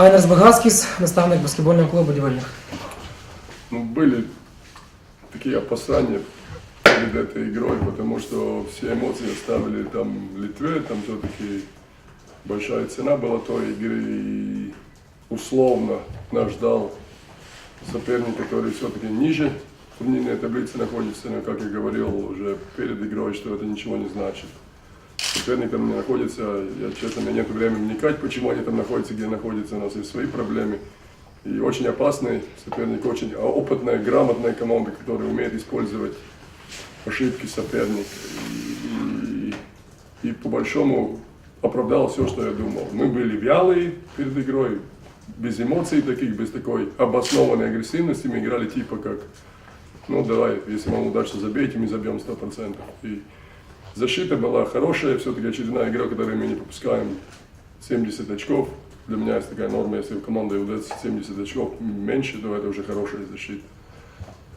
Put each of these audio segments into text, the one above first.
Айнерс Багаскіс, наставник баскетбольного клубу будівельник. Ну, были такие опасания перед этой игрой, потому что все эмоции оставили там в Литве, там все-таки большая цена была той игры, и условно нас ждал соперник, который все-таки ниже турнирной таблицы находится, но, как я говорил уже перед игрой, что это ничего не значит. Соперник там не находится, я честно, у меня нет времени вникать, почему они там находятся, где находятся, у нас есть свои проблемы. И очень опасный соперник, очень опытная, грамотная команда, которая умеет использовать ошибки соперника. И, и, и по большому оправдал все, что я думал. Мы были вялые перед игрой, без эмоций таких, без такой обоснованной агрессивности. Мы играли типа как, ну давай, если вам удачно забейте, мы забьем 100%. И защита была хорошая, все-таки очередная игра, которой мы не пропускаем 70 очков. Для меня есть такая норма, если у команды удается 70 очков меньше, то это уже хорошая защита.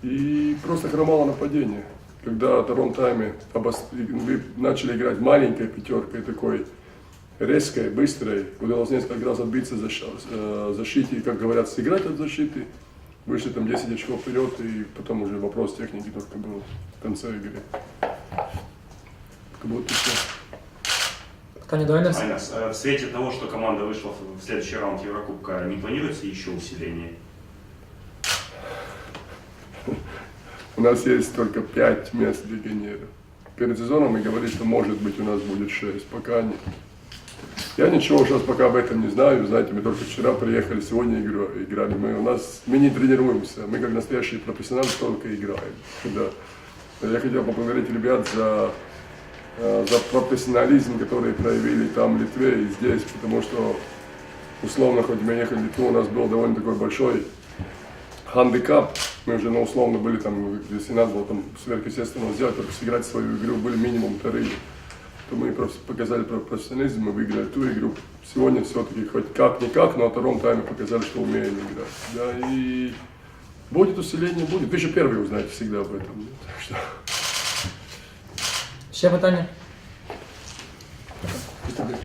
И просто хромало нападение. Когда в втором тайме обос- вы начали играть маленькой пятеркой, такой резкой, быстрой, удалось несколько раз отбиться за э, защите, как говорят, сыграть от защиты. Вышли там 10 очков вперед, и потом уже вопрос техники только был в конце игры. Как будто все. До Айнерса. Айнас, в свете того, что команда вышла в следующий раунд Еврокубка, не планируется еще усиление? У нас есть только 5 мест легионеров. Перед сезоном мы говорили, что может быть у нас будет 6, пока нет. Я ничего сейчас пока об этом не знаю. Знаете, мы только вчера приехали, сегодня игра- играли. Мы, у нас, мы не тренируемся, мы как настоящие профессионалы только играем. Да. Я хотел поблагодарить ребят за, за профессионализм, который проявили там в Литве и здесь, потому что условно, хоть мы ехали в Литву, у нас был довольно такой большой хандикап. Мы уже, ну, условно, были там, если надо было там сверхъестественно сделать, только сыграть свою игру, были минимум вторые. То мы показали про- профессионализм, мы выиграли ту игру. Сегодня все-таки хоть как-никак, но во втором тайме показали, что умеем играть. Да, и будет усиление, будет. Вы же первые узнаете всегда об этом. Так что... Ще питання?